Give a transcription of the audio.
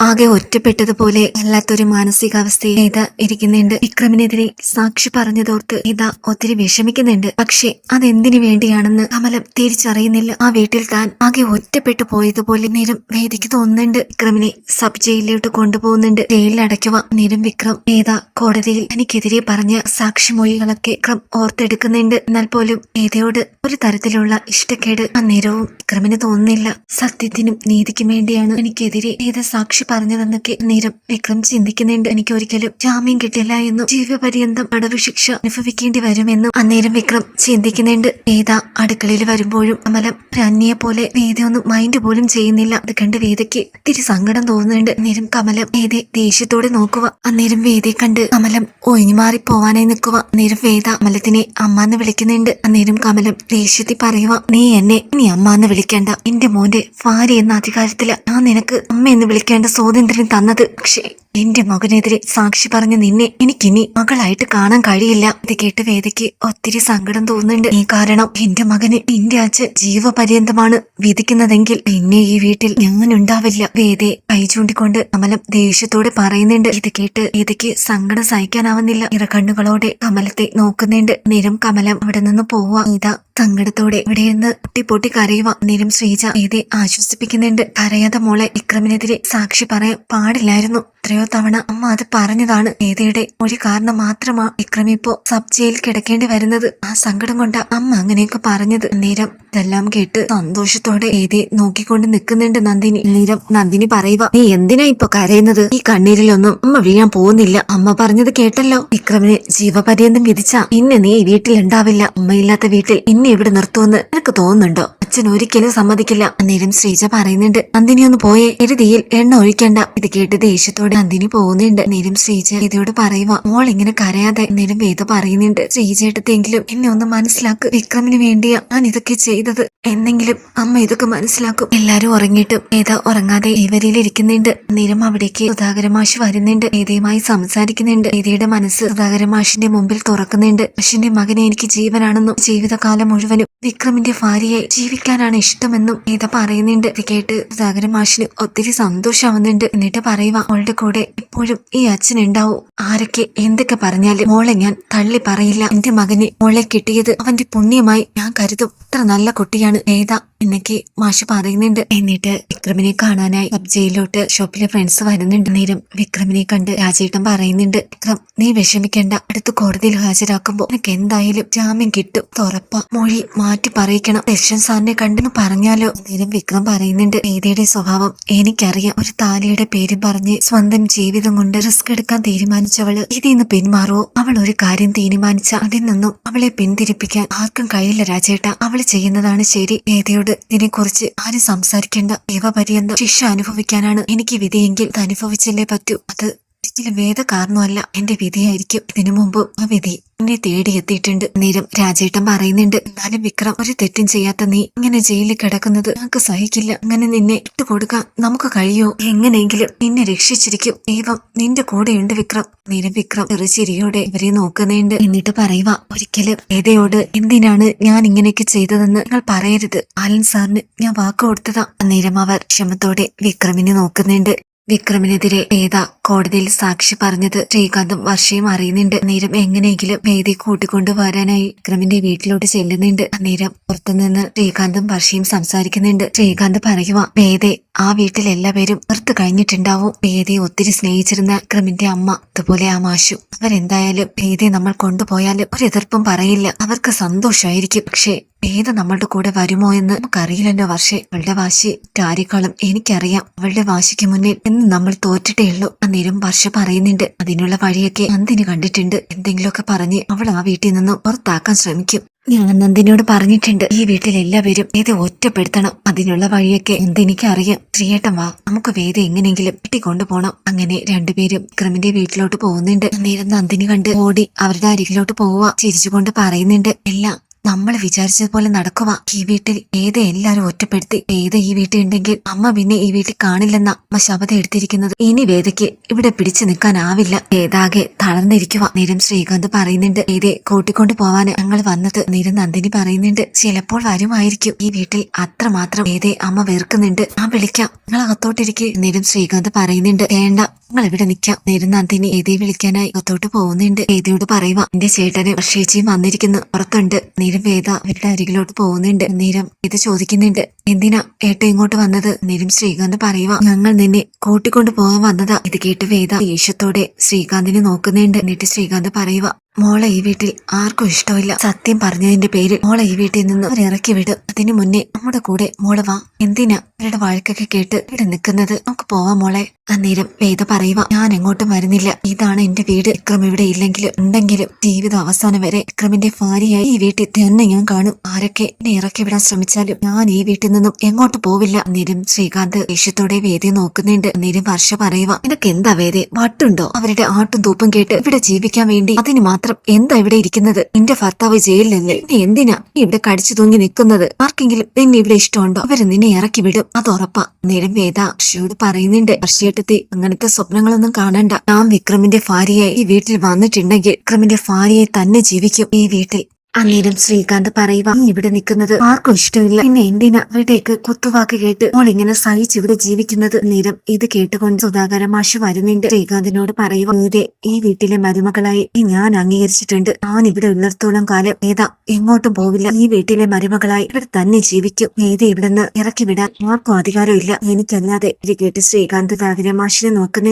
ആകെ ഒറ്റപ്പെട്ടതുപോലെ വല്ലാത്തൊരു മാനസികാവസ്ഥയിൽ ഏത ഇരിക്കുന്നുണ്ട്. വിക്രമിനെതിരെ സാക്ഷി പറഞ്ഞതോർത്ത് ഏത ഒത്തിരി വിഷമിക്കുന്നുണ്ട്. പക്ഷെ അതെന്തിനു വേണ്ടിയാണെന്ന് കമലം തിരിച്ചറിയുന്നില്ല. ആ വീട്ടിൽ താൻ ആകെ ഒറ്റപ്പെട്ടു പോയതുപോലെ നേരം വേദിക്ക് തോന്നുന്നുണ്ട്. വിക്രമിനെ സബ് ജയിലിലോട്ട് കൊണ്ടുപോകുന്നുണ്ട്. ജയിലിൽ അടയ്ക്കുക. നേരം വിക്രം ഏത കോടതിയിൽ എനിക്കെതിരെ പറഞ്ഞ സാക്ഷിമൊഴികളൊക്കെ വിക്രം ഓർത്തെടുക്കുന്നുണ്ട്. എന്നാൽ പോലും ഏതയോട് ഒരു തരത്തിലുള്ള ഇഷ്ടക്കേട് ആ നേരവും വിക്രമിന് തോന്നുന്നില്ല. സത്യത്തിനും നീതിക്കും വേണ്ടിയാണ് എനിക്കെതിരെ ഏത് സാക്ഷി പറഞ്ഞതെന്നൊക്കെ നേരം വിക്രം ചിന്തിക്കുന്നുണ്ട്. എനിക്ക് ഒരിക്കലും ജാമ്യം കിട്ടില്ല എന്നും ജീവപര്യന്തം അടവ് ശിക്ഷ അനുഭവിക്കേണ്ടി വരുമെന്നും അന്നേരം വിക്രം ചിന്തിക്കുന്നുണ്ട്. വേദ അടുക്കളയിൽ വരുമ്പോഴും അമലം ഒരു പോലെ വേദയൊന്നും മൈൻഡ് പോലും ചെയ്യുന്നില്ല. അത് കണ്ട് വേദയ്ക്ക് തിരി സങ്കടം തോന്നുന്നുണ്ട്. അന്നേരം കമലം വേദയെ ദേഷ്യത്തോടെ നോക്കുക. അന്നേരം വേദയെ കണ്ട് കമലം ഒഴിഞ്ഞു മാറി പോവാനായി നിൽക്കുക. അന്നേരം വേദ അമലത്തിനെ അമ്മ എന്ന് വിളിക്കുന്നുണ്ട്. അന്നേരം കമലം ദേഷ്യത്തിൽ പറയുക നീ എന്നെ നീ അമ്മ എന്ന് വിളിക്കേണ്ട. എന്റെ മോന്റെ ഭാര്യ എന്ന അധികാരത്തിൽ. ഞാൻ നിനക്ക് അമ്മ എന്ന് വിളിക്കേണ്ട സ്വാതന്ത്ര്യം തന്നത്. പക്ഷേ എന്റെ മകനെതിരെ സാക്ഷി പറഞ്ഞ നിന്നെ എനിക്കിനി മകളായിട്ട് കാണാൻ കഴിയില്ല. ഇത് കേട്ട് വേദയ്ക്ക് ഒത്തിരി സങ്കടം തോന്നുന്നുണ്ട്. ഈ കാരണം എന്റെ മകന് നിന്റെ അച്ഛൻ ജീവപര്യന്തമാണ് വിധിക്കുന്നതെങ്കിൽ പിന്നെ ഈ വീട്ടിൽ ഞാൻ ഉണ്ടാവില്ല വേദയെ കൈ ചൂണ്ടിക്കൊണ്ട് കമലം ദേഷ്യത്തോടെ പറയുന്നുണ്ട്. ഇത് കേട്ട് വേദയ്ക്ക് സങ്കടം സഹിക്കാനാവുന്നില്ല. ഇറക്കണ്ണുകളോടെ കമലത്തെ നോക്കുന്നുണ്ട്. നേരം കമലം അവിടെ നിന്ന് പോവാ ഇതാ സങ്കടത്തോടെ ഇവിടെ നിന്ന് പൊട്ടി പൊട്ടി കരയുക. നേരം ശ്രീജ ഏതെ ആശ്വസിപ്പിക്കുന്നുണ്ട്. കരയാതെ മോളെ വിക്രമിനെതിരെ സാക്ഷി പറയാൻ പാടില്ലായിരുന്നു. എത്രയോ തവണ അമ്മ അത് പറഞ്ഞതാണ്. ഏതയുടെ ഒരു കാരണം മാത്രമാ വിക്രം ഇപ്പോ സബ് ജയിൽ കിടക്കേണ്ടി വരുന്നത്. ആ സങ്കടം കൊണ്ട അമ്മ അങ്ങനെയൊക്കെ പറഞ്ഞത്. നേരം ഇതെല്ലാം കേട്ട് സന്തോഷത്തോടെ ഏതെ നോക്കിക്കൊണ്ട് നിൽക്കുന്നുണ്ട് നന്ദിനി. നേരം നന്ദിനി പറയുക നീ എന്തിനാ ഇപ്പൊ കരയുന്നത്? ഈ കണ്ണീരിലൊന്നും അമ്മ വീഴാൻ പോകുന്നില്ല. അമ്മ പറഞ്ഞത് കേട്ടല്ലോ. വിക്രമിന് ജീവപര്യന്തം വിധിച്ച ഇന്ന് നീ ഉണ്ടാവില്ല അമ്മയില്ലാത്ത വീട്ടിൽ ഇന്നെ ഇവിടെ നിർത്തുമെന്ന് നിനക്ക് തോന്നുന്നുണ്ടോ? അച്ഛൻ ഒരിക്കലും സമ്മതിക്കില്ല. അന്നേരം ശ്രീജ പറയുന്നുണ്ട് നന്ദിനി ഒന്ന് പോയേ എരുതിയിൽ എണ്ണ ഒഴിക്കണ്ട. ഇത് കേട്ട് ദേഷ്യത്തോടെ നന്ദിനി പോകുന്നുണ്ട്. നേരം ശ്രീജ ഇതോട് പറയുക മോൾ ഇങ്ങനെ കരയാതെ. നേരം വേദ പറയുന്നുണ്ട് ശ്രീജയെടുത്തെങ്കിലും എന്നെ ഒന്ന് മനസ്സിലാക്ക്. വിക്രമിന് വേണ്ടിയാ ഞാൻ ഇതൊക്കെ ചെയ്തത്. എന്നെങ്കിലും അമ്മ ഇതൊക്കെ മനസ്സിലാക്കും. എല്ലാരും ഉറങ്ങിയിട്ടും ഏത ഉറങ്ങാതെ ഇവരിൽ ഇരിക്കുന്നുണ്ട്. നേരം അവിടേക്ക് സുധാകരമാഷ് വരുന്നുണ്ട്. ഏതയുമായി സംസാരിക്കുന്നുണ്ട്. ഏതയുടെ മനസ്സ് സുധാകരമാഷിന്റെ മുമ്പിൽ തുറക്കുന്നുണ്ട്. അശ്വിന്റെ മകനെ എനിക്ക് ജീവനാണെന്നും ജീവിതകാലം മുഴുവനും വിക്രമിന്റെ ഭാര്യയായി ജീവിക്കാനാണ് ഇഷ്ടമെന്നും ഗീത പറയുന്നുണ്ട്. ഇത് കേട്ട് സുധാകരൻ മാഷിന് ഒത്തിരി സന്തോഷമാവുന്നുണ്ട്. എന്നിട്ട് പറയുക അവളുടെ കൂടെ എപ്പോഴും ഈ അച്ഛൻ ഉണ്ടാവും. ആരൊക്കെ എന്തൊക്കെ പറഞ്ഞാലും മോളെ ഞാൻ തള്ളി പറയില്ല. എന്റെ മകനെ മോളെ കിട്ടിയത് അവന്റെ പുണ്യമായി ഞാൻ കരുതും. ഇത്ര നല്ല കുട്ടിയാണ് ഏത എന്നൊക്കെ മാഷ് പറയുന്നുണ്ട്. എന്നിട്ട് വിക്രമിനെ കാണാനായി സബ് ജയിലിലോട്ട് ഷോപ്പിലെ ഫ്രണ്ട്സ് വരുന്നുണ്ട്. നേരം വിക്രമിനെ കണ്ട് രാജേട്ടൻ പറയുന്നുണ്ട് വിക്രം നീ വിഷമിക്കേണ്ട. അടുത്ത് കോടതിയിൽ ഹാജരാക്കുമ്പോ നിനക്ക് എന്തായാലും ജാമ്യം കിട്ടും. തുറപ്പ മൊഴി മാറ്റി പറയിക്കണം. ദർശൻ സാറിനെ കണ്ടെന്ന് പറഞ്ഞാലോ? നേരം വിക്രം പറയുന്നുണ്ട് വേദയുടെ സ്വഭാവം എനിക്കറിയാം. ഒരു താലിയുടെ പേര് പറഞ്ഞ് സ്വന്തം ജീവിതം കൊണ്ട് റിസ്ക് എടുക്കാൻ തീരുമാനിച്ചവൾ ഇതിൽ നിന്ന് പിന്മാറുവോ? അവൾ ഒരു കാര്യം തീരുമാനിച്ച അതിൽ നിന്നും അവളെ പിന്തിരിപ്പിക്കാൻ ആർക്കും കഴിയില്ല രാജേട്ട. അവൾ ചെയ്യുന്നതാണ് ശരി. വേദയോട് ഇതിനെക്കുറിച്ച് ആരും സംസാരിക്കേണ്ട ദൈവപര്യന്തം ശിക്ഷ അനുഭവിക്കാനാണ് എനിക്ക് വിധിയെങ്കിൽ അത് അനുഭവിച്ചല്ലേ പറ്റൂ? അത് ഒരിക്കലും വേദ കാരണമല്ല എന്റെ വിധിയായിരിക്കും. ഇതിനു മുമ്പ് ആ വിധി എന്നെ തേടി എത്തിയിട്ടുണ്ട് നേരം രാജേട്ടൻ പറയുന്നുണ്ട് എന്നാലും വിക്രം ഒരു തെറ്റും ചെയ്യാത്ത നീ ഇങ്ങനെ ജയിലിൽ കിടക്കുന്നത് ഞങ്ങൾക്ക് സഹിക്കില്ല. അങ്ങനെ നിന്നെ ഇട്ടുകൊടുക്കാൻ നമുക്ക് കഴിയോ? എങ്ങനെയെങ്കിലും നിന്നെ രക്ഷിച്ചിരിക്കും. ദൈവം നിന്റെ കൂടെയുണ്ട് വിക്രം. നേരം വിക്രം ചെറുചിരിയോടെ ഇവരെ നോക്കുന്നുണ്ട്. എന്നിട്ട് പറയുക ഒരിക്കലും ഏതയോട് എന്തിനാണ് ഞാൻ ഇങ്ങനെയൊക്കെ ചെയ്തതെന്ന് നിങ്ങൾ പറയരുത്. ആലൻ സാറിന് ഞാൻ വാക്ക് കൊടുത്തതാ. നേരം അവർ ക്ഷമത്തോടെ വിക്രമിനെ നോക്കുന്നുണ്ട്. വിക്രമിനെതിരെ വേദ കോടതിയിൽ സാക്ഷി പറഞ്ഞത് ശ്രീകാന്തും വർഷയും അറിയുന്നുണ്ട്. നേരം എങ്ങനെയെങ്കിലും വേദി കൂട്ടിക്കൊണ്ടു വരാനായി വിക്രമിന്റെ വീട്ടിലോട്ട് ചെല്ലുന്നുണ്ട്. അന്നേരം പുറത്തുനിന്ന് ശ്രീകാന്തും വർഷയും സംസാരിക്കുന്നുണ്ട്. ശ്രീകാന്ത് പറയുക വേദെ ആ വീട്ടിൽ എല്ലാവരും നിർത്തു കഴിഞ്ഞിട്ടുണ്ടാവും. ഭേദിയെ ഒത്തിരി സ്നേഹിച്ചിരുന്ന ക്രിമിന്റെ അമ്മ അതുപോലെ ആ മാഷു. അവരെന്തായാലും പേദയെ നമ്മൾ കൊണ്ടുപോയാലും ഒരു എതിർപ്പും പറയില്ല. അവർക്ക് സന്തോഷമായിരിക്കും. പക്ഷേ ഭേദ നമ്മളുടെ കൂടെ വരുമോ എന്ന് നമുക്കറിയില്ലല്ലോ വർഷേ. അവളുടെ വാശി കാര്യക്കാളും എനിക്കറിയാം. അവളുടെ വാശിക്ക് മുന്നിൽ എന്ന് നമ്മൾ തോറ്റിട്ടേ ഉള്ളൂ. അന്നേരം വർഷ പറയുന്നുണ്ട് അതിനുള്ള വഴിയൊക്കെ അന്തിന് കണ്ടിട്ടുണ്ട്. എന്തെങ്കിലുമൊക്കെ പറഞ്ഞ് അവൾ ആ വീട്ടിൽ നിന്നും പുറത്താക്കാൻ ശ്രമിക്കും. ഞാൻ നന്ദിനിയോട് പറഞ്ഞിട്ടുണ്ട്. ഈ വീട്ടിൽ എല്ലാവരും വേദ ഒറ്റപ്പെടുത്തണം. അതിനുള്ള വഴിയൊക്കെ എന്തെനിക്കറിയാം. ശ്രീയേട്ടൻ വാ. നമുക്ക് വേദ എങ്ങനെയെങ്കിലും കൊണ്ടുപോകണം അങ്ങനെ രണ്ടുപേരും വിക്രമിന്റെ വീട്ടിലോട്ട് പോകുന്നുണ്ട്. നേരം നന്ദിനി കണ്ട് ഓടി അവരുടെ അരികിലോട്ട് പോവുക. ചിരിച്ചുകൊണ്ട് പറയുന്നുണ്ട്. എല്ലാം നമ്മൾ വിചാരിച്ചതുപോലെ നടക്കുക ഈ വീട്ടിൽ ഏത എല്ലാരും ഒറ്റപ്പെടുത്തി ഏത ഈ വീട്ടിൽ ഉണ്ടെങ്കിൽ അമ്മ പിന്നെ ഈ വീട്ടിൽ കാണില്ലെന്ന അമ്മ ശപഥം എടുത്തിരിക്കുന്നത്. ഇനി വേദയ്ക്ക് ഇവിടെ പിടിച്ചു നിൽക്കാനാവില്ല. ഏതാകെ തളർന്നിരിക്കുക നിരം ശ്രീകാന്ത് പറയുന്നുണ്ട് ഏതേ കൂട്ടിക്കൊണ്ട് പോവാന് ഞങ്ങൾ വന്നത് നിരം നന്ദിനി പറയുന്നുണ്ട് ചിലപ്പോൾ വരുമായിരിക്കും. ഈ വീട്ടിൽ അത്രമാത്രം ഏതേ അമ്മ വെറുക്കുന്നുണ്ട്. ആ വിളിക്കാം. നിങ്ങൾ അകത്തോട്ടിരിക്കെ. നിരം ശ്രീകാന്ത് പറയുന്നുണ്ട് വേണ്ട നിങ്ങൾ ഇവിടെ നിൽക്കാം. നിരം നന്ദിനി ഏതേ വിളിക്കാനായി അകത്തോട്ട് പോകുന്നുണ്ട്. ഏതയോട് പറയുക എന്റെ ചേട്ടന് വർഷേച്ചിയും വന്നിരിക്കുന്നു. പുറത്തുണ്ട്. നീരം വേദ അവരുടെ അരികിലോട്ട് പോകുന്നുണ്ട്. നീരം ഇത് ചോദിക്കുന്നുണ്ട് എന്തിനാ ഏട്ട ഇങ്ങോട്ട് വന്നത്? നീരം ശ്രീകാന്ത് പറയുക ഞങ്ങൾ നിന്നെ കൂട്ടിക്കൊണ്ട് പോകാൻ വന്നതാ. ഇത് കേട്ട് വേദ ദേഷ്യത്തോടെ ശ്രീകാന്തിനെ നോക്കുന്നുണ്ട്. എന്നിട്ട് ശ്രീകാന്ത് പറയുക മോളെ ഈ വീട്ടിൽ ആർക്കും ഇഷ്ടമില്ല. സത്യം പറഞ്ഞതിന്റെ പേരിൽ മോളെ ഈ വീട്ടിൽ നിന്ന് ഇറക്കി വിട്. അതിനു മുന്നേ നമ്മുടെ കൂടെ മോളെ വാ. എന്തിനാ അവരുടെ വഴക്കൊക്കെ കേട്ട് ഇവിടെ നിൽക്കുന്നത്? നമുക്ക് പോവാ മോളെ. അന്നേരം വേദ പറയുക ഞാൻ എങ്ങോട്ടും വരുന്നില്ല. ഇതാണ് എന്റെ വീട്. വിക്രം ഇവിടെ ഇല്ലെങ്കിലും ഉണ്ടെങ്കിലും ജീവിതം അവസാനം വരെ വിക്രമിന്റെ ഭാര്യയായി ഈ വീട്ടിൽ തന്നെ ഞാൻ കാണും. ആരൊക്കെ എന്നെ ഇറക്കി വിടാൻ ശ്രമിച്ചാലും ഞാൻ ഈ വീട്ടിൽ നിന്നും എങ്ങോട്ട് പോവില്ല. അന്നേരം ശ്രീകാന്ത് ദേഷ്യത്തോടെ വേദി നോക്കുന്നുണ്ട്. അന്നേരം വർഷ പറയുക നിനക്ക് എന്താ വേദി? വട്ടുണ്ടോ? അവരുടെ ആട്ടും തൂപ്പും കേട്ട് ഇവിടെ ജീവിക്കാൻ വേണ്ടി അതിന് എന്താ ഇവിടെ ഇരിക്കുന്നത്? നിന്റെ ഭർത്താവ് ജയിലിലല്ലേ എന്തിനാ നീ ഇവിടെ കടിച്ചു തൂങ്ങി നിൽക്കുന്നത്? ആർക്കെങ്കിലും നിന്നെ ഇവിടെ ഇഷ്ടമുണ്ടോ? അവർ നിന്നെ ഇറക്കി വിടും. അത് ഉറപ്പാ. നേരം വേദ ഹർഷയോട് പറയുന്നുണ്ട് ഹർഷയേട്ടത്തി അങ്ങനത്തെ സ്വപ്നങ്ങളൊന്നും കാണണ്ട. ഞാൻ വിക്രമിന്റെ ഭാര്യയായി ഈ വീട്ടിൽ വന്നിട്ടുണ്ടെങ്കിൽ വിക്രമിന്റെ ഭാര്യയെ തന്നെ ജീവിക്കും ഈ വീട്ടിൽ. അന്നേരം ശ്രീകാന്ത് പറയുക ഇവിടെ നിൽക്കുന്നത് ആർക്കും ഇഷ്ടമില്ല. പിന്നെ എന്തിനാ അവിടേക്ക് കുത്തുവാക്ക് കേട്ട് മോൾ ഇങ്ങനെ സഹിച്ച് ഇവിടെ ജീവിക്കുന്നത്? നേരം ഇത് കേട്ടുകൊണ്ട് സുധാകര മാഷ് വരുന്നുണ്ട്. ശ്രീകാന്തിനോട് പറയുക "നീതെ ഈ വീട്ടിലെ മരുമകളായി ഞാൻ അംഗീകരിച്ചിട്ടുണ്ട്. ഞാൻ ഇവിടെ ഉള്ളിടത്തോളം കാലം ഏതാ എങ്ങോട്ടും പോവില്ല. ഈ വീട്ടിലെ മരുമകളായി ഇവിടെ തന്നെ ജീവിക്കും. ഇവിടെ നിന്ന് ഇറക്കി വിടാൻ ആർക്കും അധികാരമില്ല. എനിക്കല്ലാതെ ഇത് കേട്ട് ശ്രീകാന്ത് സുധാകര മാഷിനെ നോക്കുന്ന